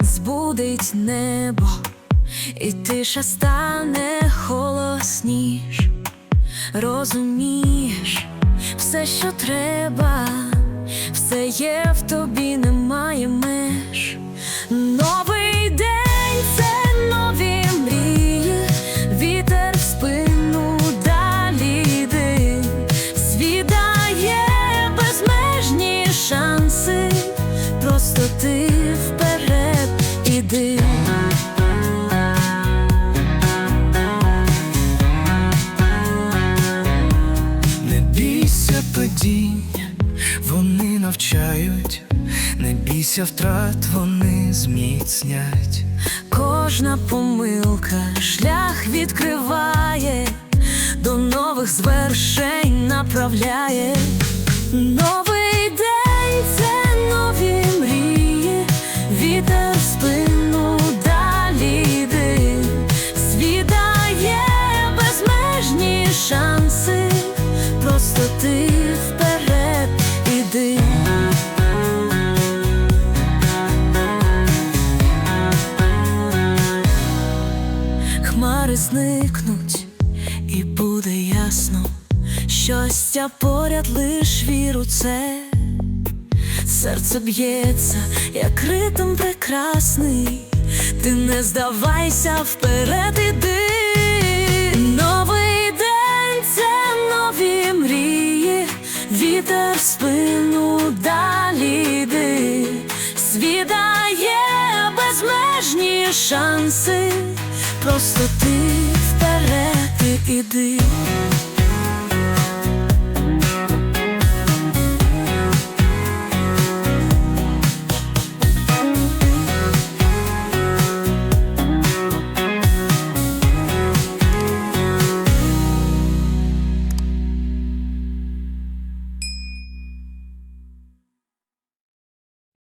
збудить небо, і тиша стане холосніш, розумієш все, що треба, все є в тобі немає. Падінь, вони навчають, не бійся втрат, вони зміцнять. Кожна помилка шлях відкриває, до нових звершень направляє. Новий день це нові мрії, вітер в спину далі йди, свідає безмежні шанси, зникнуть, і буде ясно, щастя поряд лиш віру це. Серце б'ється, як ритм прекрасний, ти не здавайся, вперед іди. Новий день це нові мрії, вітер спину безмежні шанси, просто ти вперед іди.